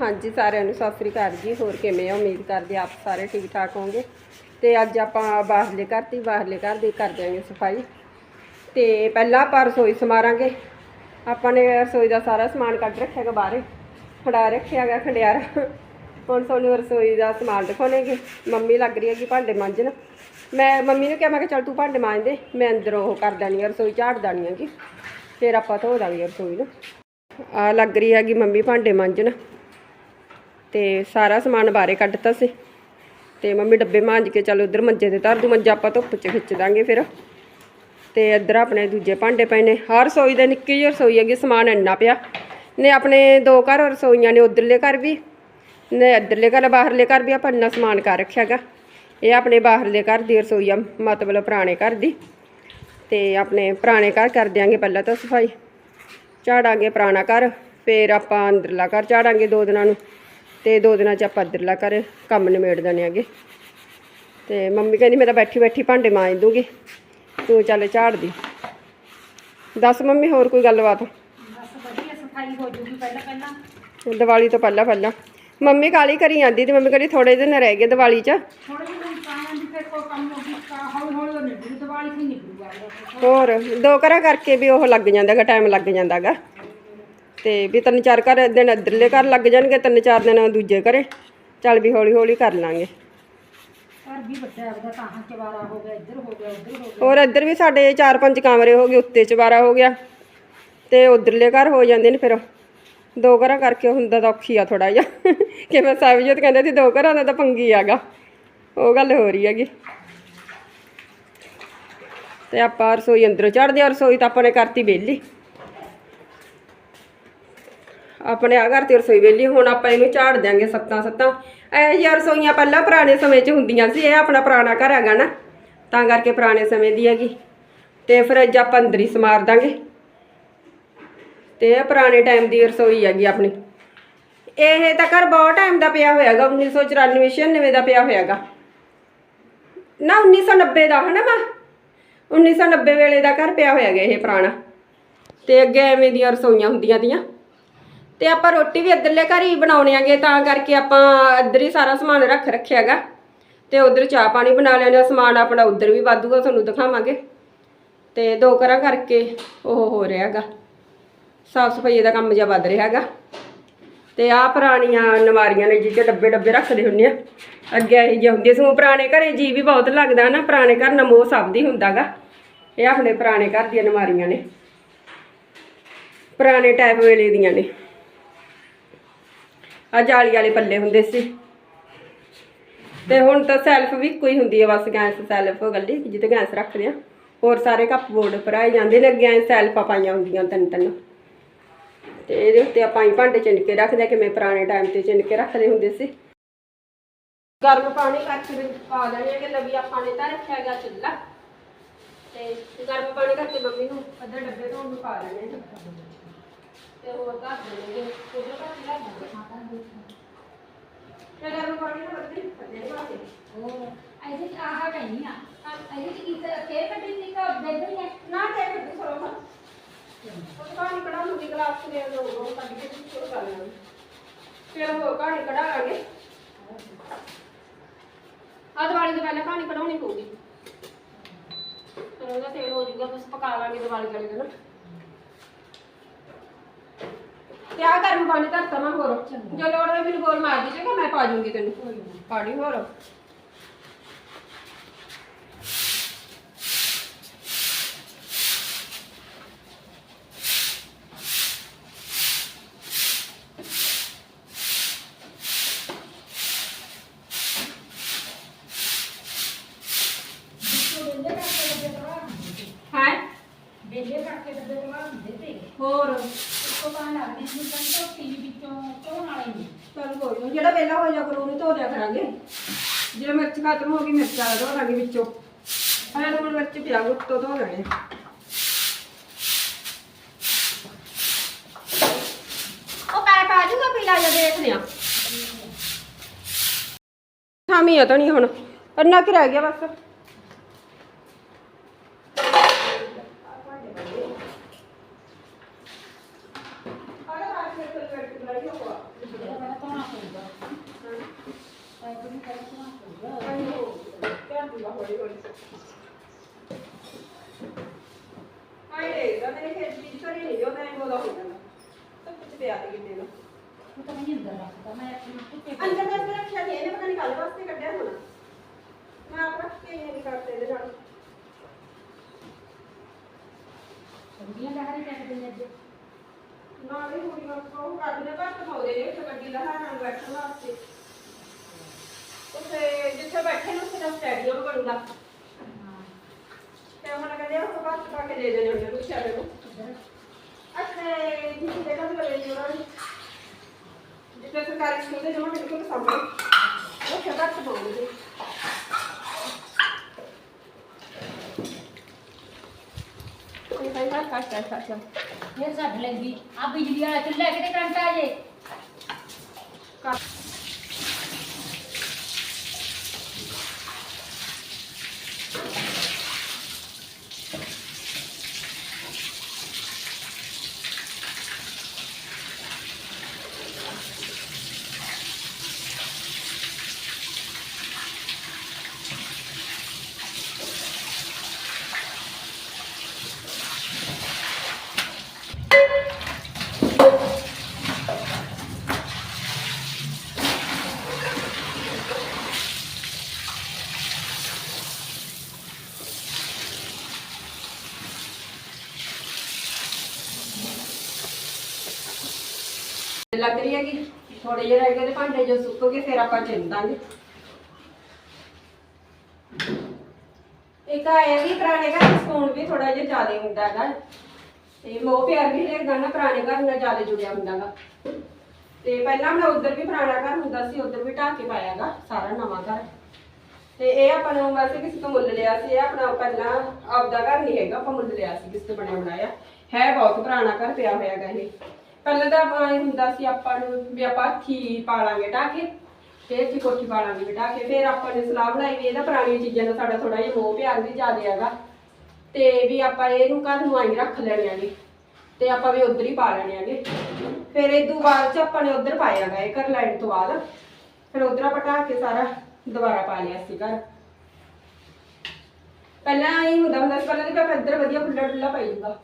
ਹਾਂਜੀ, ਸਾਰਿਆਂ ਨੂੰ ਸਤਿ ਸ੍ਰੀ ਅਕਾਲ ਜੀ। ਹੋਰ ਕਿਵੇਂ ਆ? ਉਮੀਦ ਕਰਦੇ ਆਪ ਸਾਰੇ ਠੀਕ ਠਾਕ ਹੋਵੋਗੇ। ਤੇ ਅੱਜ ਆਪਾਂ ਬਾਹਰਲੇ ਘਰ ਦੀ, ਬਾਹਰਲੇ ਘਰ ਦੀ ਕਰ ਦਿਆਂਗੇ ਸਫ਼ਾਈ। ਤੇ ਪਹਿਲਾਂ ਆਪਾਂ ਰਸੋਈ ਸਮਾਰਾਂਗੇ। ਆਪਾਂ ਨੇ ਰਸੋਈ ਦਾ ਸਾਰਾ ਸਮਾਨ ਕੱਢ ਰੱਖਿਆ ਹੈਗਾ ਬਾਹਰੇ। ਖੜਾ ਰੱਖਿਆ ਹੈਗਾ ਖੰਡਿਆਰਾ। ਹੁਣ ਤੁਹਾਨੂੰ ਰਸੋਈ ਦਾ ਸਮਾਨ ਦਿਖਾਉਣਗੇ। ਮੰਮੀ ਲੱਗ ਰਹੀ ਹੈਗੀ ਭਾਂਡੇ ਮਾਂਜਣ। ਮੈਂ, ਮੰਮੀ ਨੂੰ ਕਿਹਾ, ਮੈਂ ਕਿਹਾ, ਚੱਲ ਤੂੰ ਭਾਂਡੇ ਮਾਂਜ ਦੇ। ਮੈਂ ਅੰਦਰੋਂ ਉਹ ਕਰ ਦੇਣੀ ਆ ਰਸੋਈ, ਝਾੜ ਦੇਣੀ ਹੈਗੀ। ਫਿਰ ਆਪਾਂ ਧੋ ਦਾਂਗੇ ਰਸੋਈ ਨੂੰ। ਆ ਲੱਗ ਰਹੀ ਹੈਗੀ ਮੰਮੀ ਭਾਂਡੇ ਮਾਂਜਣ। ਤੇ ਸਾਰਾ ਸਮਾਨ ਬਾਹਰੇ ਕੱਢਤਾ ਸੀ। ਤੇ ਮੰਮੀ ਡੱਬੇ ਮਾਂਜ ਕੇ ਚੱਲ ਉਧਰ ਮੰਜੇ ਤੇ ਧਰ ਦੂ, ਮੰਜਾ ਆਪਾਂ ਧੁੱਪ 'ਚ ਖਿੱਚ ਦਾਂਗੇ ਫਿਰ। ਤੇ ਇੱਧਰ ਆਪਣੇ ਦੂਜੇ ਭਾਂਡੇ ਪਏ ਨੇ। ਹਰ ਰਸੋਈ ਦੇ ਨਿੱਕੀ ਜਿਹੀ ਰਸੋਈ ਹੈਗੀ, ਸਮਾਨ ਇੰਨਾ ਪਿਆ। ਨੇ ਆਪਣੇ ਦੋ ਘਰ ਰਸੋਈਆਂ ਨੇ, ਉਧਰਲੇ ਘਰ ਵੀ। ਨੇ ਇੱਧਰਲੇ ਘਰ, ਬਾਹਰਲੇ ਘਰ ਵੀ ਆਪਾਂ ਇੰਨਾ ਸਮਾਨ ਕਰ ਰੱਖਿਆ ਹੈਗਾ। ਇਹ ਆਪਣੇ ਬਾਹਰਲੇ ਘਰ ਦੀ ਰਸੋਈ ਆ, ਮਤਲਬ ਪੁਰਾਣੇ ਘਰ ਦੀ। ਤੇ ਆਪਣੇ ਪੁਰਾਣੇ ਘਰ ਕਰ ਦਿਆਂਗੇ ਪਹਿਲਾਂ ਤਾਂ ਸਫ਼ਾਈ। ਝਾੜਾਂਗੇ ਪੁਰਾਣਾ ਘਰ, ਫਿਰ ਆਪਾਂ ਅੰਦਰਲਾ ਘਰ ਝਾੜਾਂਗੇ ਦੋ ਦਿਨਾਂ ਨੂੰ। ਤੇ ਦੋ ਦਿਨਾਂ ਚ ਆਪਾਂ ਅੰਦਰਲਾ ਘਰ ਕੰਮ ਨਿਬੇੜ ਦੇਣੇ ਹੈਗੇ। ਤੇ ਮੰਮੀ ਕਹਿੰਦੀ ਮੈਂ ਤਾਂ ਬੈਠੀ ਬੈਠੀ ਭਾਂਡੇ ਮਾਂਜ ਦੂੰਗੀ। ਤੂੰ ਚੱਲ ਝਾੜ ਦੀ। ਦੱਸ ਮੰਮੀ ਹੋਰ ਕੋਈ ਗੱਲਬਾਤ? ਬਸ ਵਧੀਆ ਸਫ਼ਾਈ ਹੋ ਜੂਗੀ ਪਹਿਲਾਂ ਪਹਿਲਾਂ। ਦੀਵਾਲੀ ਤੋਂ ਪਹਿਲਾਂ ਪਹਿਲਾਂ। ਮੰਮੀ ਕਾਲੀ ਕਰੀ ਜਾਂਦੀ ਤੇ ਮੰਮੀ ਕਹਿੰਦੀ ਥੋੜੇ ਦਿਨ ਰਹਿ ਗਏ ਦੀਵਾਲੀ 'ਚ। ਥੋੜੇ ਜਿਹੇ ਇਨਸਾਨਾਂ ਦੀ ਫਿਰ ਕੋਈ ਕੰਮ ਹੋ ਗਈ ਹੌਲੀ ਹੌਲੀ ਉਹ ਨਿਕਲੂ ਦਿਵਾਲੀ થી ਨਿਕਲੂਗਾ ਹੋਰ ਦੋ ਘਰਾਂ ਕਰਕੇ ਵੀ ਉਹ ਲੱਗ ਜਾਂਦਾਗਾ ਟਾਈਮ ਲੱਗ ਜਾਂਦਾਗਾ। ਤੇ ਵੀ ਤਿੰਨ ਚਾਰ ਘਰ ਦਿਨ ਇੱਧਰਲੇ ਘਰ ਲੱਗ ਜਾਣਗੇ ਤਿੰਨ ਚਾਰ ਦਿਨ ਦੂਜੇ ਘਰੇ। ਚੱਲ ਵੀ ਹੌਲੀ ਹੌਲੀ ਕਰ ਲਾਂਗੇ। ਘਰ ਵੀ ਵੱਡਾ ਉਹਦਾ ਤਾਹਾਂ ਚਵਾਰਾ ਹੋ ਗਿਆ ਇੱਧਰ ਹੋ ਗਿਆ ਉੱਧਰ ਹੋ ਗਿਆ। ਹੋਰ ਇੱਧਰ ਵੀ ਸਾਡੇ ਚਾਰ ਪੰਜ ਕਮਰੇ ਹੋ ਗਏ ਉੱਤੇ ਚਵਾਰਾ ਹੋ ਗਿਆ। ਤੇ ਉਧਰਲੇ ਘਰ ਹੋ ਜਾਂਦੇ ਨੇ ਫਿਰ। ਦੋ ਘਰਾਂ ਕਰਕੇ ਹੁੰਦਾ ਤਾਂ ਔਖੀ ਆ ਥੋੜਾ ਜਿਹਾ। ਕਿਵੇਂ ਸਾਹਿਬਜੋਤ ਕਹਿੰਦੇ ਸੀ ਦੋ ਘਰਾਂ ਦਾ ਤਾਂ ਪੰਗੀ ਆਗਾ। ਉਹ ਗੱਲ ਹੋ ਰਹੀ ਹੈਗੀ। ਤੇ ਆਪਾਂ ਰਸੋਈ ਅੰਦਰੋਂ ਚੜਦੇ ਆ ਰਸੋਈ ਤਾਂ ਆਪਾਂ ਨੇ ਕਰਤੀ ਵਿਹਲੀ। ਆਪਣੇ ਆ ਘਰ ਤੇ ਰਸੋਈ ਵਿਹਲੀ ਹੁਣ ਆਪਾਂ ਇਹਨੂੰ ਝਾੜ ਦਿਆਂਗੇ ਸੱਤਾਂ ਸੱਤਾਂ। ਇਹ ਜਿਹੀਆਂ ਰਸੋਈਆਂ ਪਹਿਲਾਂ ਪੁਰਾਣੇ ਸਮੇਂ 'ਚ ਹੁੰਦੀਆਂ ਸੀ, ਇਹ ਆਪਣਾ ਪੁਰਾਣਾ ਘਰ ਹੈਗਾ ਨਾ। ਤਾਂ ਕਰਕੇ ਪੁਰਾਣੇ ਸਮੇਂ ਦੀ ਹੈਗੀ। ਤੇ ਅੱਜ ਆਪਾਂ ਅੰਦਰ ਹੀ ਸਮਾਰ ਦਾਂਗੇ। ਤੇ ਇਹ ਪੁਰਾਣੇ ਟਾਈਮ ਦੀ ਰਸੋਈ ਹੈਗੀ ਆਪਣੀ। ਇਹ ਤਾਂ ਘਰ ਬਹੁਤ ਟਾਈਮ ਦਾ ਪਿਆ ਹੋਇਆਗਾ 1994 96 ਦਾ ਪਿਆ ਹੋਇਆਗਾ ਨਾ 1990 ਦਾ, ਹਨਾ ਮਾ? 1990 ਵੇਲੇ ਦਾ ਘਰ ਪਿਆ ਹੋਇਆਗਾ ਇਹ ਪੁਰਾਣਾ। ਤੇ ਅੱਗੇ ਐਵੇਂ ਦੀਆਂ ਰਸੋਈਆਂ ਹੁੰਦੀਆਂ ਤੀਆਂ। ਤੇ ਆਪਾਂ ਰੋਟੀ ਵੀ ਇੱਧਰਲੇ ਘਰ ਹੀ ਬਣਾਉਣੇ ਆਗੇ ਤਾਂ ਕਰਕੇ ਆਪਾਂ ਇੱਧਰ ਹੀ ਸਾਰਾ ਸਮਾਨ ਰੱਖ ਰੱਖਿਆਗਾ। ਤੇ ਉਧਰ ਚਾਹ ਪਾਣੀ ਬਣਾ ਲੈਣਾ ਸਮਾਨ ਆਪਣਾ ਉਧਰ ਵੀ ਵਾਧੂਗਾ, ਤੁਹਾਨੂੰ ਦਿਖਾਵਾਂਗੇ। ਤੇ ਦੋ ਘਰਾਂ ਕਰਕੇ ਉਹ ਹੋ ਰਿਹਾਗਾ। ਸਾਫ਼ ਸਫ਼ਾਈ ਦਾ ਕੰਮ ਜਿਹਾ ਵੱਧ ਰਿਹਾਗਾ। ਤੇ ਆਹ ਪੁਰਾਣੀਆਂ ਨਵਾਰੀਆਂ ਨੇ ਜਿਹਦੇ ਡੱਬੇ ਡੱਬੇ ਰੱਖਦੇ ਹੁੰਦੇ ਆ। ਅੱਗੇ ਇਹ ਜਿਹੇ ਹੁੰਦੇ ਸੀ ਪੁਰਾਣੇ ਘਰੇ ਜੀ ਵੀ ਬਹੁਤ ਲੱਗਦਾ ਨਾ, ਪੁਰਾਣੇ ਘਰ ਨਮੋ ਸਭ ਦੀ ਹੁੰਦਾਗਾ। ਇਹ ਆਪਣੇ ਪੁਰਾਣੇ ਘਰ ਦੀਆਂ ਨਵਾਰੀਆਂ ਨੇ। ਪੁਰਾਣੇ ਟਾਈਪ ਵੇਲੇ ਦੀਆਂ ਨੇ। ਆ ਜਾਲੀ ਵਾਲੇ ਪੱਲੇ ਹੁੰਦੇ ਸੀ। ਤੇ ਹੁਣ ਤਾਂ ਸੈਲਫ ਵੀ ਕੋਈ ਹੁੰਦੀ ਹੈ ਬਸ ਗੈਸ ਸੈਲਫ ਗੱਲੀ ਜਿੱਤੇ ਗੈਸ ਰੱਖਦੇ ਆ। ਹੋਰ ਸਾਰੇ ਕੱਪ ਬੋਰਡ ਭਰਾਏ ਜਾਂਦੇ ਨੇ, ਅੱਗੇ ਸੈਲਫਾਂ ਪਾਈਆਂ ਹੁੰਦੀਆਂ ਤਿੰਨ ਤਿੰਨ। ਤੇ ਇਹਦੇ ਉੱਤੇ ਆਪਾਂ ਹੀ ਭਾਂਡੇ ਚਿੰਨ ਕੇ ਰੱਖਦੇ ਆ, ਕਿਵੇਂ ਪੁਰਾਣੇ ਟਾਈਮ ਤੇ ਚਿੰਨ ਕੇ ਰੱਖਦੇ ਹੁੰਦੇ ਸੀ। ਗਰਮ ਪਾਣੀ ਕਰਕੇ ਵਿੱਚ ਪਾ ਲੈਣੇ ਆ ਕਿ ਲਵੀ ਆਪਾਂ ਨੇ ਤਾਂ ਰੱਖਿਆ ਗਿਆ ਚੁੱਲ੍ਹਾ। ਤੇ ਗਰਮ ਪਾਣੀ ਕਰਕੇ ਮੰਮੀ ਨੂੰ ਅੱਧਾ ਡੱਬੇ ਤੋਂ ਉਹਨੂੰ ਪਾ ਲੈਣੇ ਆ ਤੇ ਹੋਰ ਧਰ ਦੇਣਗੇ ਉਧਰ ਦਾ ਚੁੱਲ੍ਹਾ ਦਾਂਗੇ ਤੇ ਗਰਮ ਪਾਣੀ ਨਾਲ ਬੱਤੀ ਫੱਟੇ ਵਾਸਤੇ ਉਹ ਇਹਦੇ ਚ ਆਹ ਨਹੀਂ ਆ ਇਹਦੇ ਚ ਕੀ ਕੇ ਕੱਢੀ ਨਹੀਂ ਕਾ ਦੇ ਦੇ ਨਾ ਤੇ ਫੱਟੇ ਸਰੋਂ ਹਾਂ ਉਹ ਪਾਣੀ ਕੜਾ ਨੂੰ ਦੀ ਗਲਾਸ ਲੈ ਲਓ ਉਹ ਕੱਢ ਕੇ ਸ਼ੁਰੂ ਕਰ ਲੈਣਾ ਫਿਰ ਹੋਰ ਪਾਣੀ ਕਢਾਵਾਂਗੇ ਆ ਦੀਵਾਲੀ ਤੋਂ ਪਹਿਲਾਂ ਪਾਣੀ ਕਢਾਉਣੀ ਪਊਗੀ ਫਿਰ ਉਹਦਾ ਤੇਲ ਹੋ ਜਾਊਗਾ ਬਸ ਪਕਾ ਲਾਂਗੇ ਦੀਵਾਲੀ ਵਾਲੇ ਦਿਨ ਤੇ ਆ ਗਰਮ ਪਾਣੀ ਧਰਤਾ ਮੈਂ ਹੋਰ। ਜੇ ਲੋੜ ਹੋਵੇ ਮੈਨੂੰ ਬੋਲ ਮਾਰ ਦੀ ਜੇਗਾ ਮੈਂ ਪਾ ਜੂੰਗੀ ਤੈਨੂੰ। ਪਾਣੀ ਹੋਰ ਹੈ ਬੇਲੇ ਕਰਕੇ ਡੱਬੇ ਦਵਾ ਹੁੰਦੇ ਤੇ ਹੋਰ ਉੱਤੋਂ ਤਾਂ ਲੱਗਦੀ ਸੀ ਕੰਟੋ ਟੀ ਵਿੱਚੋਂ ਧੋਣ ਵਾਲੇ ਨਹੀਂ ਚੱਲ ਕੋਈ ਨੀ, ਜਿਹੜਾ ਵੇਲਾ ਹੋ ਜਾ ਕਰੂ ਉਹਨੂੰ ਧੋ ਦਿਆ ਕਰਾਂਗੇ। ਜੇ ਮਿਰਚ ਖਤਮ ਹੋ ਗਈ ਮਿਰਚ ਆ ਧੋ ਲਾਂਗੇ ਵਿੱਚੋਂ। ਤਾਂ ਹੁਣ ਮਿਰਚ ਪਿਆ ਉੱਤੋਂ ਧੋ ਲੈਣੇ। ਉਹ ਪੈਪ ਆ ਜੂਗਾ ਪੀਲਾ ਜਿਹਾ ਦੇਖਦੇ ਆ ਥਾਮੀ ਆ ਤਾਂ ਨਹੀਂ ਹੁਣ। ਅੰਨਾ ਕਿ ਰਹਿ ਗਿਆ ਬਸ ਜਿਹੜਾ ਪਹਿਲਾਂ ਧੋਣ ਆਏ ਦੇਖਦਾ ਮੇਰੇ ਖੇਤ ਵਿੱਚ ਕਰੀ ਨਹੀਂ ਜੋ ਮੈਂ ਬੋਲਾ ਹੋ ਜਾਂਦਾ ਸਭ ਕੁਝ ਪਿਆ ਤੇ ਕਿਤੇ ਨੂੰ ਉਹ ਤਾਂ ਨਹੀਂ ਅੰਦਰ ਰੱਖਦਾ ਮੈਂ ਆਪਣੀ ਕੁੱਤੇ ਅੰਦਰ ਦਾ ਫਿਰ ਰੱਖਿਆ ਨਹੀਂ ਇਹਨੇ ਪਤਾ ਨਹੀਂ ਕੱਲ ਵਾਸਤੇ ਕੱਢਿਆ ਹੋਣਾ ਮੈਂ ਆਪ ਰੱਖ ਕੇ ਇਹ ਨਹੀਂ ਕਰਦੇ ਇਹਦੇ ਨਾਲ ਸਬਜ਼ੀਆਂ ਬਾਹਰ ਹੀ ਕੱਢ ਦਿੰਦੇ ਅੱਜ ਨਾਲ ਹੀ ਹੋਣੀ ਬਸ ਉਹ ਕੱਢ ਦੇ ਘੱਟ ਪਾਉਂਦੇ ਨੇ ਉੱਥੇ ਗੱਡੀ ਦਾ ਹਾਰਾਂ ਨੂੰ ਬੈਠਣ ਵਾਸਤੇ ਉੱਥੇ ਜਿੱਥੇ ਬੈਠੇ ਨੇ ਉੱਥੇ ਦਾ ਸਟੇਡੀਅਮ ਬਣੂਗਾ ਹਾਂ ਤੇ ਉਹਨਾਂ ਕਹਿੰਦੇ ਉਹ ਘੱਟ ਪਾ ਕੇ ਦੇ ਦੇਣੇ ਉਹਨੇ ਪੁੱਛਿਆ ਮੈਨੂੰ ਇੱਧਰ ਅੱਛੇ ਜਿੱਥੇ ਦੇਖਾ ਤੇ ਬਲੇ ਜੀ ਉਹਨਾਂ ਨੇ ਜਿੱਥੇ ਸਰਕਾਰੀ ਸਕੂਲ ਦੇ ਜਮਾ ਬਿਲਕੁਲ ਸਾਹਮਣੇ ਉਹ ਛੱਡਾ ਚ ਪਾਉਂਦੇ ਕੋਈ ਕੋਈ ਨਾ ਕੱਟ ਕੱਟ ਕੱਟ ਫਿਰ ਛੱਡ ਲੈਂਦੀ ਆ ਬਿਜਲੀ ਵਾਲਾ ਚੁੱਲ੍ਹਾ ਕਿਤੇ ਕਰੰਟ ਆ ਜੇ ਕੱਟ ਲੱਗ ਰਹੀ ਹੈਗੀ ਥੋੜੇ ਜਿਹੇ ਰਹਿ ਗਏ ਤੇ ਭਾਂਡੇ ਜੋ ਸੁੱਕ ਗਏ ਫਿਰ ਆਪਾਂ ਚਿੰਦਾਂਗੇ ਇੱਕ ਆਇਆ ਵੀ ਪੁਰਾਣੇ ਘਰ ਦਾ ਵੀ ਥੋੜਾ ਜਿਹਾ ਜ਼ਿਆਦਾ ਹੁੰਦਾ ਹੈਗਾ। ਤੇ ਮੋਹ ਪਿਆਰ ਵੀ ਲੱਗਦਾ ਨਾ, ਪੁਰਾਣੇ ਘਰ ਨਾਲ ਜ਼ਿਆਦਾ ਜੁੜਿਆ ਹੁੰਦਾਗਾ ਤੇ ਪਹਿਲਾਂ ਮੈਂ ਉਧਰ ਵੀ ਪੁਰਾਣਾ ਘਰ ਹੁੰਦਾ ਸੀ, ਉਧਰ ਵੀ ਢਾਹ ਕੇ ਪਾਇਆਗਾ ਸਾਰਾ ਨਵਾਂ ਘਰ। ਤੇ ਇਹ ਆਪਾਂ ਨੂੰ ਵੈਸੇ ਕਿਸੇ ਤੋਂ ਮੁੱਲ ਲਿਆ ਸੀ, ਇਹ ਆਪਣਾ ਪਹਿਲਾਂ ਆਪਦਾ ਘਰ ਨਹੀਂ ਹੈਗਾ, ਆਪਾਂ ਮੁੱਲ ਲਿਆ ਸੀ, ਕਿਸੇ ਤੋਂ ਬਣਿਆ ਬਣਾਇਆ। ਹੈ ਬਹੁਤ ਪੁਰਾਣਾ ਘਰ ਪਿਆ ਹੋਇਆਗਾ ਇਹ। ਪਹਿਲਾਂ ਤਾਂ ਆਪਾਂ ਇਹ ਹੁੰਦਾ ਸੀ ਆਪਾਂ ਨੂੰ ਵੀ ਆਪਾਂ ਹੱਥੀ ਪਾਲਾਂਗੇ ਢਾਹ ਕੇ ਤੇ ਇੱਥੇ ਕੋਠੀ ਪਾਲਾਂਗੇ ਬਿਠਾ ਕੇ ਫਿਰ ਆਪਾਂ ਨੇ ਸਲਾਹ ਬਣਾਈ ਵੀ ਇਹਦਾ ਪੁਰਾਣੀਆਂ ਚੀਜ਼ਾਂ ਦਾ ਸਾਡਾ ਥੋੜਾ ਜਿਹਾ ਮੋਹ ਪਿਆਰ ਵੀ ਜ਼ਿਆਦਾ ਹੈਗਾ। ਤੇ ਵੀ ਆਪਾਂ ਇਹਨੂੰ ਘਰ ਨੂੰ ਆਈ ਰੱਖ ਲੈਣੇ ਆਗੇ ਤੇ ਆਪਾਂ ਵੀ ਉਧਰ ਹੀ ਪਾ ਲੈਣੇ ਆਗੇ ਫਿਰ ਤੋਂ ਬਾਅਦ ਚ ਆਪਾਂ ਨੇ ਉਧਰ ਪਾਇਆਗਾ ਇਹ ਘਰ ਲੈਣ ਤੋਂ ਬਾਅਦ। ਫਿਰ ਉਧਰ ਆਪਾਂ ਢਾਹ ਕੇ ਸਾਰਾ ਦੁਬਾਰਾ ਪਾ ਲਿਆ ਸੀ ਘਰ। ਪਹਿਲਾਂ ਇਹ ਹੁੰਦਾ ਹੁੰਦਾ ਸੀ, ਪਹਿਲਾਂ ਤੇ ਆਪਾਂ ਇੱਧਰ ਵਧੀਆ ਖੁੱਲਾ ਡੁੱਲਾ ਪਾਈ ਜੂਗਾ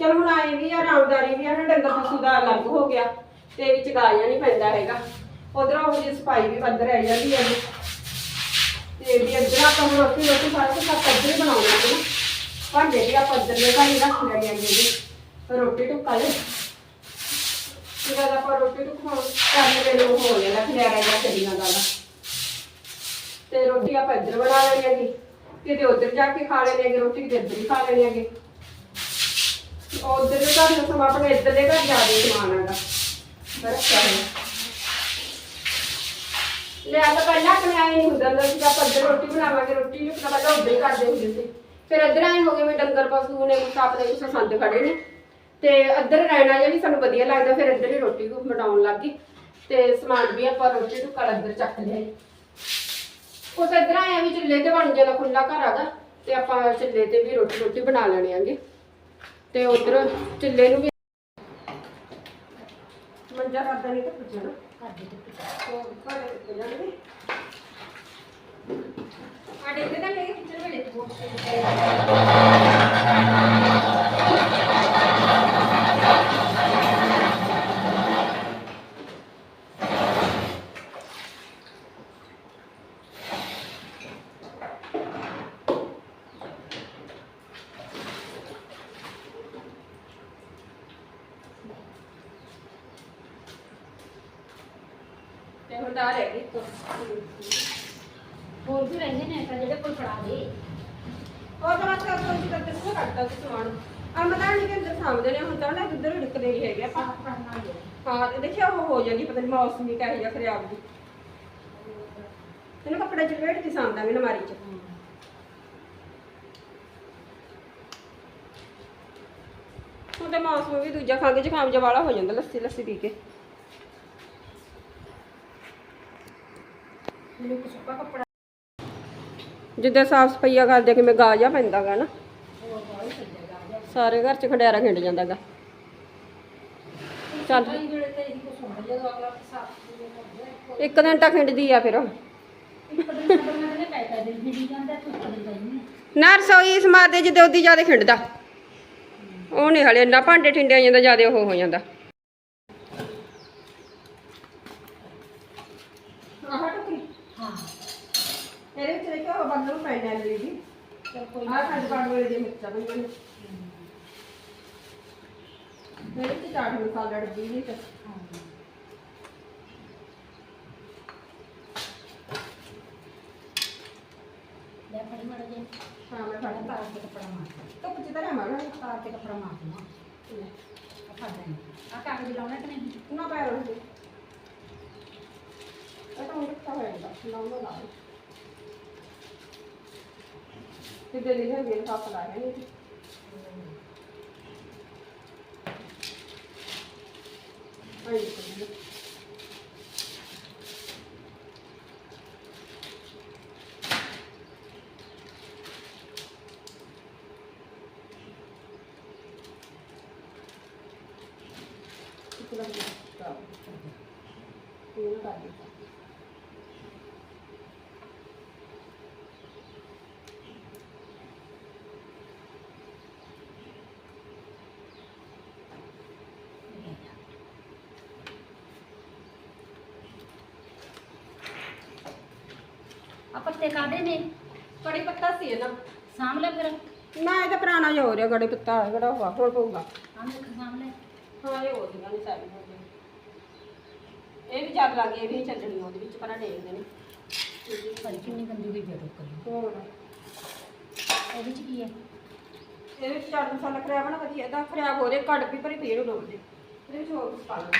ਚਲ ਹੁਣ ਆਏ ਵੀ ਆ ਆਰਾਮਦਾਰੀ ਵੀ ਆ, ਨਾ ਡੰਗਰ ਪਸ਼ੂ ਦਾ ਅਲੱਗ ਹੋ ਗਿਆ, ਤੇ ਵਿੱਚ ਗਾਇਆ ਨਹੀਂ ਪੈਂਦਾ ਹੈਗਾ। ਉਧਰੋਂ ਉਹ ਜਿਹੀ ਸਫ਼ਾਈ ਵੀ ਬੰਦ ਰਹਿ ਜਾਂਦੀ ਹੈ ਤੇ ਵੀ ਇੱਧਰ ਆਪਾਂ ਹੁਣ ਰੋਟੀ ਰੋਟੀ ਸਾਰਾ ਕੁਝ ਆਪਾਂ ਇੱਧਰ ਹੀ ਬਣਾਉਣਾ ਹੈ ਨਾ। ਭਾਂਡੇ ਵੀ ਆਪਾਂ ਇੱਧਰ ਦੇ ਭਾਈ ਰੱਖ ਲੈਣੇ ਆ ਜੀ ਰੋਟੀ ਟੁੱਕਾ ਲੈ। ਜਦੋਂ ਆਪਾਂ ਰੋਟੀ ਟੁੱਕਾ ਕਰਨ ਵੇਲੇ ਉਹ ਹੋ ਜਾਣਾ ਖਿਆਰਾ ਜਾਂ ਚੱਲੀਆਂ ਗੱਲਾਂ ਤੇ ਰੋਟੀ ਆਪਾਂ ਇੱਧਰ ਬਣਾ ਲੈਣੀ ਹੈਗੀ। ਕਿਤੇ ਉੱਧਰ ਜਾ ਕੇ ਖਾ ਲੈਣੀ ਹੈਗੀ, ਰੋਟੀ ਕਿਤੇ ਇੱਧਰ ਹੀ ਖਾ ਲੈਣੀ ਹੈਗੀ। ਉੱਧਰ ਦੇ ਘਰ ਨੂੰ ਸਮਾਂ ਆਪਣੇ ਇੱਧਰ ਦੇ ਘਰ ਜਾ ਕੇ ਸਮਾਨ ਹੈਗਾ ਰੱਖਿਆ ਹੋਇਆ ਲੈ ਆ ਤਾਂ ਪਹਿਲਾਂ ਆਪਣੇ ਆਏ ਨਹੀਂ ਹੁੰਦਾ ਹੁੰਦਾ ਸੀ ਕਿ ਆਪਾਂ ਇੱਧਰ ਰੋਟੀ ਬਣਾਵਾਂਗੇ, ਰੋਟੀ ਨੂੰ ਤਾਂ ਪਹਿਲਾਂ ਉੱਧਰ ਹੀ ਕਰਦੇ ਹੁੰਦੇ ਸੀ। ਫਿਰ ਇੱਧਰ ਆਏ ਹੋ ਗਏ ਵੀ ਡੰਗਰ ਪਸ਼ੂ ਨੇ, ਕੁਛ ਆਪਣੇ ਕੁਛ ਸੰਦ ਖੜੇ ਨੇ। ਤੇ ਇੱਧਰ ਰਹਿਣਾ ਜਿਹਾ ਵੀ ਸਾਨੂੰ ਵਧੀਆ ਲੱਗਦਾ, ਫਿਰ ਇੱਧਰ ਹੀ ਰੋਟੀ ਨੂੰ ਬਣਾਉਣ ਲੱਗ ਗਈ। ਤੇ ਸਮਾਨ ਵੀ ਆਪਾਂ ਰੋਟੀ ਨੂੰ ਕਲ ਅੰਦਰ ਚੱਕ ਲਿਆ ਉਸ ਇੱਧਰ ਆਇਆ ਵੀ ਚੁੱਲ੍ਹੇ ਤੇ ਬਣ ਜਾਣਾ ਖੁੱਲਾ ਘਰ ਆਗਾ ਤੇ ਆਪਾਂ ਚੁੱਲ੍ਹੇ ਤੇ ਵੀ ਰੋਟੀ ਰੋਟੀ ਬਣਾ ਲੈਣੀ ਆਂਗੇ ਤੇ ਉਧਰ ਚੁੱਲ੍ਹੇ ਨੂੰ ਵੀ ਮੰਜਾ ਕਰਦਾ ਨਹੀਂ ਤਾਂ ਪੁੱਛਣਾ ਘਰ ਦੇ ਟੁੱਟ ਉਹ ਘਰੇ ਕਿੱਥੇ ਜਾਣਗੇ ਆਡੇ ਤੇ ਤਾਂ ਲੈ ਕੇ ਕਿਚਨ ਵੇਲੇ। ਤੇ ਹੁਣ ਦਾ ਰਹਿ ਗਈ ਤੋਂ ਹੋਰ ਵੀ ਰਹਿੰਦੇ ਨੇ ਤਾਂ ਜਿਹੜੇ ਕੋਈ ਫੜਾ ਦੇ। ਉਹ ਤਾਂ ਬਸ ਕੋਈ ਕਿਤੇ ਕਿੱਥੋਂ ਕੱਟਦਾ ਤੇ ਸਮਾਨ। ਆ ਮਤਾ ਨਹੀਂ ਕਿ ਅੰਦਰ ਸਾਹਮਣੇ ਨੇ ਹੁਣ ਤਾਂ ਨਾ ਇੱਧਰ ਹੀ ਡਿੱਕਦੇ ਨਹੀਂ ਹੈਗੇ ਆਪਾਂ। ਸਾਫ਼ ਕਰਨਾ ਹੀ ਹੈ। ਹਾਂ ਤੇ ਦੇਖਿਆ ਉਹ ਹੋ ਜਾਂਦੀ ਪਤਾ ਨਹੀਂ ਮੌਸਮੀ ਕਹੇ ਜਾਂ ਖਰਾਬ ਦੀ ਇਹਨੂੰ ਕੱਪੜੇ ਚ ਲਵੇਟ ਕੇ ਸਾਂਭਦਾਂਗੇ ਨਮਾਰੀ ਚ। ਹੁਣ ਤਾਂ ਮੌਸਮ ਵੀ ਦੂਜਾ ਖੰਘ ਜ਼ੁਕਾਮ ਜਿਹਾ ਵਾਲਾ ਹੋ ਜਾਂਦਾ ਲੱਸੀ ਲੱਸੀ ਪੀ ਕੇ। ਮੈਨੂੰ ਕੁਛ ਸੁੱਕਾ ਕੱਪੜਾ ਜਿੱਦਾਂ ਸਾਫ਼ ਸਫਾਈਆ ਕਰਦੇ ਕਿ ਮੈਂ ਗਾ ਜਾ ਪੈਂਦਾਗਾ ਨਾ। ਹੋਰ ਬਾਹਰ ਚੱਲੇਗਾ ਸਾਰੇ ਘਰ ਚ ਖੰਡਿਆਰਾ ਖਿੰਡ ਜਾਂਦਾਗਾ ਚੱਲ। ਕਈ ਵੇਲੇ ਤੇ ਇਹੀ ਕੁਛ ਹੁੰਦਾ ਜਦੋਂ ਅਗਲਾ ਸਾਫ਼ ਸੁਥਰਾ ਕਰਦੇ ਇੱਕ ਦਿਨ ਤਾਂ ਖਿੰਡਦੀ ਆ ਫਿਰ ਇੱਕ ਦਿਨ ਤਾਂ ਮੈਂ ਕਹਿੰਦੇ ਪੈਸਾ ਦੇ ਵੀ ਜਾਂਦਾ ਤੂੰ ਕਦੇ ਨਹੀਂ ਨਾ ਰਸੋਈ ਸਮਾਰਦੇ ਜਿੱਦੇ ਉਹਦੀ ਜ਼ਿਆਦਾ ਖਿੰਡਦਾ। ਉਹ ਨਹੀਂ ਹਲੇ ਇੰਨਾ ਭਾਂਡੇ ਠਿੰਡਿਆ ਜਾਂਦਾ ਜ਼ਿਆਦਾ ਉਹ ਹੋ ਜਾਂਦਾ ਆਹ ਟੁਕਰੀ ਹਾਂ ਇਹਦੇ ਵਿੱਚ ਦੇਖੋ ਬੰਦੂ ਪੈਣਾ ਲਈ ਦੀ ਆਹ ਸਾਡੇ ਬਾਗ ਵਾਲੇ ਦੀ ਮਿਰਚਾਂ ਬਣੀਆਂ ਨੇ। ਮੇਰੇ ਤੇ ਚਾਟ ਮਸਾਲਾ ਡੱਬੀ ਵਿੱਚ ਲੈ ਫੜੀ ਮੜ ਜੇ। ਹਾਂ ਮੈਂ ਫੜ ਤਾਰ ਕੇ ਕੱਪੜਾ ਮਾਰ ਧੁੱਪ ਚ ਤਾਂ ਮਾਰਾ ਤਾਰ ਕੇ ਕੱਪੜਾ ਮਾਰ ਦੂੰਗਾ ਆ ਫੜ ਲੈ। ਆ ਕਾਗਜ਼ ਲਾਉਣਾ ਕਿ ਨਹੀਂ? ਨਾ ਪੈਰ ਉਹ ਇਹ ਤਾਂ ਉਹ ਕਿੱਥਾ ਹੋਏਗਾ ਨਾ ਉਹ ਲਾ ਤੇ ਦੇ ਲਈ ਹੈ ਮੇਰੇ ਹੱਥ ਲਾ ਹੈ ਨਹੀਂ ਆਈ ਦੇਖੋ ਕਿਹੜਾ ਤਾਂ ਇਹ ਕਰ ਦਿੱਤਾ ਆ ਪੱਤੇ ਕਾਦੇ ਨੇ ਕੜੀ ਪੱਤਾ ਸੀ ਨਾ ਸਾਂਭ ਲੈ ਫਿਰ। ਨਾ ਇਹ ਤਾਂ ਪੁਰਾਣਾ ਜਿਹਾ ਹੋ ਰਿਹਾ ਕੜੀ ਪੱਤਾ ਕਿਹੜਾ ਹੋਗਾ ਹੁਣ ਪਊਗਾ ਆ ਦੇਖ ਸਾਂਭ ਲੈ। ਹਾਂ ਇਹ ਹੋ ਨਹੀਂ ਸਾਰੀ ਹੋ ਗਈ ਇਹ ਵੀ ਜੱਗ ਲੱਗ ਗਈ ਇਹ ਵੀ ਚੱਲਣੀ ਉਹਦੇ ਵਿੱਚ ਪਰਾਂ ਡੇਗਦੇ ਨੇ ਪਰ ਕਿੰਨੀ ਗੰਦੀ ਹੋਈ ਟੋਕਰੀ ਹੋਰ। ਇਹਦੇ ਚ ਕੀ ਹੈ ਇਹਦੇ ਵਿੱਚ ਚਾਟ ਮਸਾਲਾ ਖਰਾਬ ਨਾ ਵਧੀਆ। ਇਹਦਾ ਖਰਾਬ ਹੋ ਰਿਹਾ ਕੱਢ ਵੀ ਭਰੀ ਪਈ ਇਹਨੂੰ ਡੋਬ ਦੇ ਇਹਦੇ ਵਿੱਚ ਹੋਰ ਕੁਝ ਪਾ ਲਓ।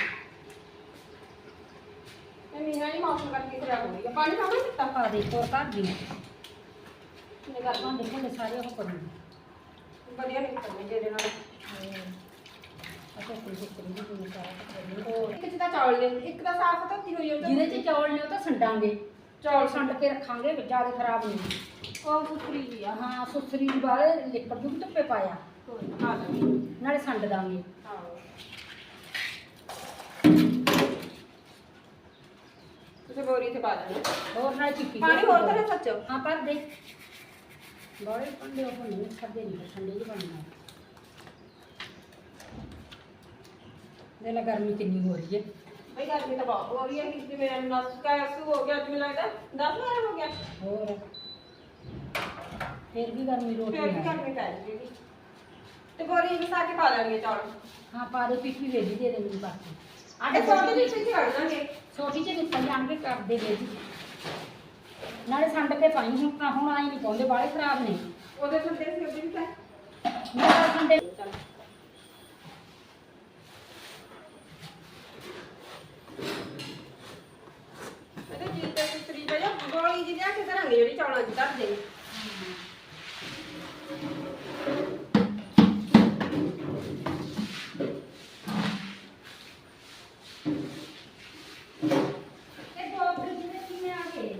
ਇਹ ਮੀਨਾ ਨਹੀਂ ਮੌਸਮ ਕਰਕੇ ਖਰਾਬ ਹੋ ਗਈ ਹੈ। ਪਾਣੀ ਪਾਉਣਾ ਦਿੱਤਾ। ਪਾ ਦੇ ਤੋਰ ਕਰ ਦੀ ਇਹ ਗੱਲ ਭਾਂਡੇ ਭੁੰਡੇ ਸਾਰੇ ਉਹ ਕਰੂੰਗੀ ਵਧੀਆ ਨਹੀਂ ਕਰਨੀ ਜਿਹਦੇ ਨਾਲ। ਅੱਛਾ ਕੋਈ ਕੋਈ ਦੀ ਕੋਈ ਸਾਰਾ ਕੱਪੜਾ ਹੋਰ ਇੱਕ ਚ ਤਾਂ ਚੌਲ ਨੇ ਇੱਕ ਤਾਂ ਸਾਫ਼ ਧੋਤੀ ਹੋਈ ਉਹ ਜਿਹਦੇ ਚ ਚੌਲ ਨੇ ਉਹ ਤਾਂ ਸੰਡਾਂਗੇ ਚੌਲ ਸੰਡ ਕੇ ਰੱਖਾਂਗੇ ਜ਼ਿਆਦਾ ਖਰਾਬ ਨਹੀਂ। ਉਹ ਸੁਥਰੀ ਜੀ ਆ। ਹਾਂ ਸੁਸਰੀ ਵਾਲੇ ਲਿਕੜ ਦੂੰ ਧੁੱਪੇ ਪਾਇਆ। ਨਾਲੇ ਸੰਡ ਦਾਂਗੇ। ਹਾਂ ਤੁਸੀਂ ਬੋਰੀ ਤੇ ਪਾ ਦੇਣਾ ਹੋਰ ਨਾਲ ਚਿੱਕੀ ਪਾਣੀ ਹੋਰ ਤਾਂ ਨਾ ਸੱਚ ਹਾਂ ਪਰ ਦੇ। ਬੜੇ ਪੰਡੇ ਉਹ ਨਹੀਂ ਖੱਦੇ ਨਹੀਂ ਠੰਡੇ ਜਿਹੇ ਬਣਨਾ ਦੇ ਲਾ ਗਰਮੀ ਕਿੰਨੀ ਹੋ ਰਹੀ ਹੈ। ਬਈ ਗਰਮੀ ਤਾਂ ਬਹੁਤ ਹੋ ਰਹੀ ਹੈ ਕਿ ਜਿਵੇਂ ਨਸ ਕਾ ਸ਼ੁਰੂ ਹੋ ਗਿਆ ਮੈਨੂੰ ਲੱਗਦਾ 10 ਵਾਰ ਹੋ ਗਿਆ। ਹੋਰ। ਫਿਰ ਵੀ ਗਰਮੀ ਰੋਟੀ ਫਿਰ ਵੀ ਹੈ ਗਰਮੀ ਪੈ ਜੇਗੀ ਤੇ ਬੋਰੀ ਵਿੱਚ ਸਾ ਕੇ ਪਾ ਲੈਣਗੇ ਚੌਲ। ਹਾਂ ਪਾ ਦੇ ਪਿੱਠੀ ਵੇਲੀ ਦੇ ਦੇ ਮੈਨੂੰ ਬਾਕੀ ਆਡੇ ਸੋਤੇ ਵਿੱਚ ਹੀ ਵੜ ਦਾਂਗੇ ਛੋਟੀ ਜਿਹੀ ਨਿਕਲ ਜਾਣਗੇ ਕਰਦੇ ਵੇਲੀ ਨਾਲੇ ਸੰਡ ਕੇ ਪਾਈ ਹੁਣ ਤਾਂ ਹੁਣ ਆਈ ਨਹੀਂ ਪਾਉਂਦੇ ਬਾਲੇ ਖਰਾਬ ਨੇ। ਉਹਦੇ ਤੋਂ ਦੇਖ ਕੇ ਵੀ ਤਾਂ ਨਾਲੇ ਸੰਡੇ ਚੱਲ ਇਹਦੇ ਜੀ ਤੇ ਸੁਤਰੀ ਪਈ ਆ ਗੋਲੀ ਜੀ ਲਿਆ ਕੇ ਧਰਾਂਗੇ ਜਿਹੜੀ ਚੌਲਾਂ ਦੀ ਧਰ ਦੇ ਇਹ ਦੋ ਫਰਿੱਜ ਦੇ ਕਿਵੇਂ ਆ ਗਏ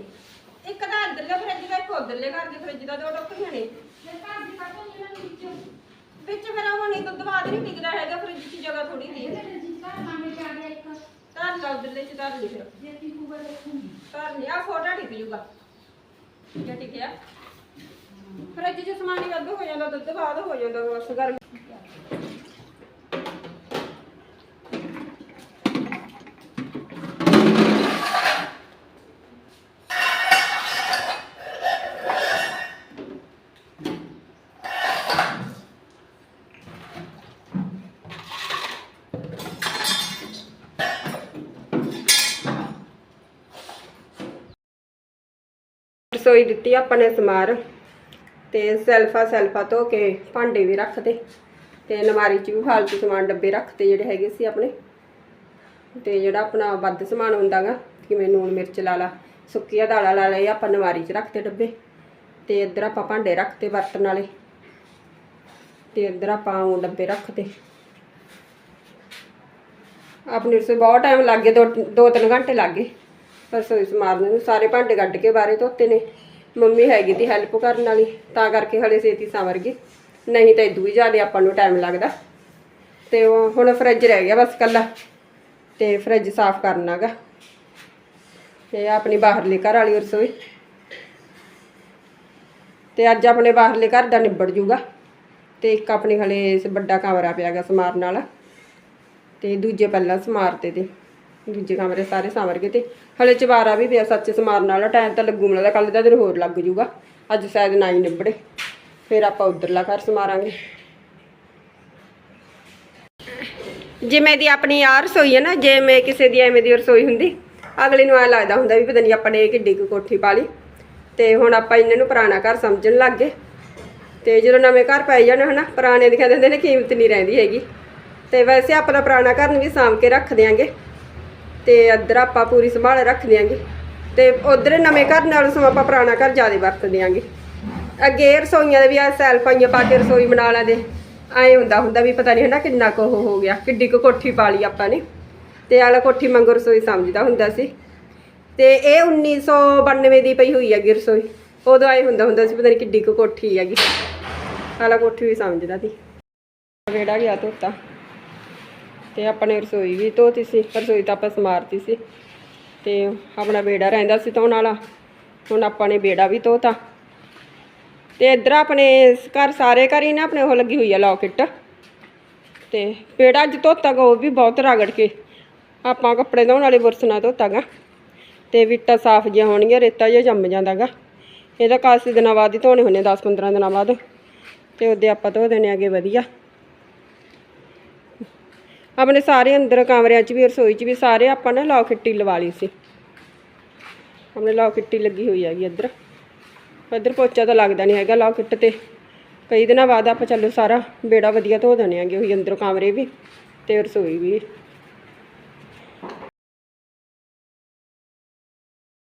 ਇੱਕ ਤਾਂ ਅੰਦਰਲੇ ਫਰਿੱਜ ਦਾ ਇੱਕ ਉਧਰਲੇ ਘਰ ਦੇ ਫਰਿੱਜ ਦਾ ਦੋ ਟੋਕਰੀਆਂ ਨੇ ਫਿਰ ਘਰ ਦੀ ਕੱਟੋ ਇਹਨਾਂ ਨੂੰ ਵਿੱਚੋਂ ਵਿੱਚ ਫਿਰ ਉਹ ਨਹੀਂ ਦੁੱਧ ਬਾਅਦ ਨਹੀਂ ਟਿਕਦਾ ਹੈਗਾ ਫਰਿੱਜ 'ਚ ਜਗ੍ਹਾ ਥੋੜੀ ਦੀ ਇਹਦੇ ਫਰਿੱਜ ਦਾ ਮਾਮੇ ਚ ਆ ਗਿਆ ਇੱਕ ਧਰ ਲਾ ਉਧਰਲੇ 'ਚ ਧਰ ਲਈ ਫਿਰ ਜੇ ਤੀ ਕੂਗਾ ਰੱਖੂਗੀ ਧਰ ਲਿਆ ਫੋਟਾ ਟਿਕ ਜੂਗਾ ਠੀਕ ਹੈ ਠੀਕ ਹੈ ਫਰਿੱਜ 'ਚ ਸਮਾਨ ਹੀ ਵੱਧ ਹੋ ਜਾਂਦਾ, ਦੁੱਧ ਬਾਅਦ ਹੋ ਜਾਂਦਾ ਬਸ, ਗਰਮ। ਰਸੋਈ ਦਿੱਤੀ ਆਪਾਂ ਨੇ ਸਮਾਰ। ਤੇ ਸੈਲਫਾ ਸੈਲਫਾ ਧੋ ਕੇ ਭਾਂਡੇ ਵੀ ਰੱਖਦੇ ਤੇ ਅਲਮਾਰੀ 'ਚ ਵੀ ਫਾਲਤੂ ਸਮਾਨ ਡੱਬੇ ਰੱਖਦੇ ਜਿਹੜੇ ਹੈਗੇ ਸੀ ਆਪਣੇ। ਤੇ ਜਿਹੜਾ ਆਪਣਾ ਵੱਧ ਸਮਾਨ ਹੁੰਦਾਗਾ ਕਿਵੇਂ ਨੂਣ ਮਿਰਚ ਲਾ ਲਾ, ਸੁੱਕੀਆਂ ਦਾਲਾਂ ਲਾ ਲਈ ਆਪਾਂ ਨਵਾਰੀ 'ਚ ਰੱਖਦੇ ਡੱਬੇ। ਤੇ ਇੱਧਰ ਆਪਾਂ ਭਾਂਡੇ ਰੱਖਦੇ ਵਰਤਣ ਵਾਲੇ। ਤੇ ਇੱਧਰ ਆਪਾਂ ਉਹ ਡੱਬੇ ਰੱਖਦੇ ਆਪਣੀ ਰਸੋਈ ਬਹੁਤ ਟਾਈਮ ਲੱਗ ਗਿਆ ਦੋ ਦੋ ਤਿੰਨ ਘੰਟੇ ਲੱਗ ਗਏ। ਰਸੋਈ ਸਮਾਰਨ ਨੂੰ ਸਾਰੇ ਭਾਂਡੇ ਕੱਢ ਕੇ ਬਾਰੇ ਧੋਤੇ ਨੇ। ਮੰਮੀ ਹੈਗੀ ਦੀ ਹੈਲਪ ਕਰਨ ਵਾਲੀ, ਤਾਂ ਕਰਕੇ ਹਲੇ ਛੇਤੀ ਸੰਵਰ ਗਈ ਨਹੀਂ ਤਾਂ ਇਦੂ ਵੀ ਜ਼ਿਆਦਾ ਆਪਾਂ ਨੂੰ ਟਾਈਮ ਲੱਗਦਾ। ਤੇ ਉਹ ਹੁਣ ਫਰਿੱਜ ਰਹਿ ਗਿਆ ਬਸ ਕੱਲਾ ਤੇ ਫਰਿੱਜ ਸਾਫ਼ ਕਰਨਾਗਾ ਤੇ ਆਪਣੀ ਬਾਹਰਲੀ ਘਰ ਵਾਲੀ ਰਸੋਈ। ਤੇ ਅੱਜ ਆਪਣੇ ਬਾਹਰਲੇ ਘਰ ਦਾ ਨਿਬੜ ਜੂਗਾ। ਤੇ ਇੱਕ ਆਪਣੇ ਹਲੇ ਵੱਡਾ ਕਮਰਾ ਪਿਆਗਾ ਸਮਾਰਨ ਵਾਲਾ। ਤੇ ਦੂਜੇ ਪਹਿਲਾਂ ਸਮਾਰਤੇ ਤੇ। ਦੂਜੇ ਕਮਰੇ ਸਾਰੇ ਸੰਵਰ ਗਏ ਤੇ ਹਲੇ ਚਵਾਰਾ ਵੀ ਪਿਆ ਸੱਚ ਸਮਾਰਨ ਵਾਲਾ ਟਾਈਮ ਤਾਂ ਲੱਗੂ ਮਿਲਦਾ ਕੱਲ ਦਾ ਦਿਨ ਹੋਰ ਲੱਗ ਜੂਗਾ ਅੱਜ ਸ਼ਾਇਦ ਨਾ ਹੀ ਨਿਬੜੇ, ਫਿਰ ਆਪਾਂ ਉਧਰਲਾ ਘਰ ਸਮਾਰਾਂਗੇ। ਜਿਵੇਂ ਦੀ ਆਪਣੀ ਆ ਰਸੋਈ ਹੈ ਨਾ, ਜਿਵੇਂ ਕਿਸੇ ਦੀ ਐਵੇਂ ਦੀ ਰਸੋਈ ਹੁੰਦੀ, ਅਗਲੇ ਨੂੰ ਐ ਲੱਗਦਾ ਹੁੰਦਾ ਵੀ ਪਤਾ ਨਹੀਂ ਆਪਾਂ ਨੇ ਇਹ ਕਿੱਡੀ ਕੁ ਕੋਠੀ ਪਾ ਲਈ। ਤੇ ਹੁਣ ਆਪਾਂ ਇਹਨਾਂ ਨੂੰ ਪੁਰਾਣਾ ਘਰ ਸਮਝਣ ਲੱਗ ਗਏ। ਤੇ ਜਦੋਂ ਨਵੇਂ ਘਰ ਪਾਈ ਜਾਣ ਹਨਾ, ਪੁਰਾਣੇ ਦਿਖਾ ਦਿੰਦੇ ਨੇ, ਕੀਮਤ ਨਹੀਂ ਰਹਿੰਦੀ ਹੈਗੀ। ਤੇ ਵੈਸੇ ਆਪਣਾ ਪੁਰਾਣਾ ਘਰ ਵੀ ਸਾਂਭ ਕੇ ਰੱਖ ਦਿਆਂਗੇ। ਤੇ ਇੱਧਰ ਆਪਾਂ ਪੂਰੀ ਸੰਭਾਲ ਰੱਖ ਦਿਆਂਗੇ। ਤੇ ਉਧਰ ਨਵੇਂ ਘਰ ਨਾਲ ਸਮਾਂ ਆਪਾਂ ਪੁਰਾਣਾ ਘਰ ਜ਼ਿਆਦਾ ਵਰਤ ਦਿਆਂਗੇ। ਅੱਗੇ ਰਸੋਈਆਂ ਦੇ ਵੀ ਆ ਸੈਲਫਾਈਆਂ ਪਾ ਕੇ ਰਸੋਈ ਬਣਾ ਲੈਂਦੇ ਐਂ ਹੁੰਦਾ ਹੁੰਦਾ ਵੀ ਪਤਾ ਨਹੀਂ ਹਨਾ ਕਿੰਨਾ ਕੁ ਉਹ ਹੋ ਗਿਆ, ਕਿੱਡੀ ਕੁ ਕੋਠੀ ਪਾ ਲਈ ਆਪਾਂ ਨੇ। ਤੇ ਆਲਾ ਕੋਠੀ ਮੰਗੋ ਰਸੋਈ ਸਮਝਦਾ ਹੁੰਦਾ ਸੀ। ਤੇ ਇਹ 1992 ਦੀ ਪਈ ਹੋਈ ਹੈਗੀ ਰਸੋਈ। ਉਦੋਂ ਐਂ ਹੁੰਦਾ ਹੁੰਦਾ ਸੀ ਪਤਾ ਨਹੀਂ ਕਿੱਡੀ ਕੁ ਕੋਠੀ ਹੈਗੀ। ਆਲਾ ਕੋਠੀ ਵੀ ਸਮਝਦਾ ਸੀ। ਵੇੜਾ ਗਿਆ ਧੋਤਾ। ਤੇ ਆਪਣੇ ਰਸੋਈ ਵੀ ਧੋਤੀ ਸੀ, ਰਸੋਈ ਤਾਂ ਆਪਾਂ ਸਮਾਰਤੀ ਸੀ। ਤੇ ਆਪਣਾ ਬੇੜਾ ਰਹਿੰਦਾ ਸੀ ਧੋਣ ਵਾਲਾ, ਹੁਣ ਆਪਾਂ ਨੇ ਬੇੜਾ ਵੀ ਧੋਤਾ। ਤੇ ਇੱਧਰ ਆਪਣੇ ਘਰ ਸਾਰੇ ਘਰ ਹੀ ਨਾ ਆਪਣੇ ਉਹ ਲੱਗੀ ਹੋਈ ਆ ਲੌਕਟ ਤੇ ਬੇੜਾ ਅੱਜ ਧੋਤਾ ਗਾ, ਉਹ ਵੀ ਬਹੁਤ ਰਗੜ ਕੇ। ਆਪਾਂ ਕੱਪੜੇ ਧੋਣ ਵਾਲੇ ਬੁਰਸ਼ ਨਾਲ ਧੋਤਾ ਗਾ। ਤੇ ਵਿਟਾ ਸਾਫ਼ ਜਿਹਾ ਹੋਣਗੀਆਂ, ਰੇਤਾ ਜਿਹਾ ਜੰਮ ਜਾਂਦਾਗਾ ਇਹਦਾ ਕਾਸੇ ਦਿਨਾਂ ਬਾਅਦ ਹੀ ਧੋਣੇ ਹੁੰਦੇ 10 15 ਦਿਨਾਂ ਬਾਅਦ। ਤੇ ਉਹਦੇ ਆਪਾਂ ਧੋ ਦੇਣੇ ਆਗੇ ਵਧੀਆ। ਆਪਣੇ ਸਾਰੇ ਅੰਦਰ ਕਮਰਿਆਂ 'ਚ ਵੀ ਰਸੋਈ 'ਚ ਵੀ ਸਾਰੇ ਆਪਾਂ ਨੇ ਲੌਕਟੀ ਲਵਾ ਲਈ ਸੀ। ਆਪਣੇ ਲੌਕਟੀ ਲੱਗੀ ਹੋਈ ਹੈਗੀ ਇੱਧਰ। ਇੱਧਰ ਪੋਚਾ ਤਾਂ ਲੱਗਦਾ ਨਹੀਂ ਹੈਗਾ ਲੌਕਟ ਤੇ। ਕਈ ਦਿਨਾਂ ਬਾਅਦ ਆਪਾਂ ਚੱਲੋ ਸਾਰਾ ਬੇੜਾ ਵਧੀਆ ਧੋ ਦੇਣੇ ਆਗੇ ਉਹੀ ਅੰਦਰ ਕਮਰੇ ਵੀ ਤੇ ਰਸੋਈ ਵੀ।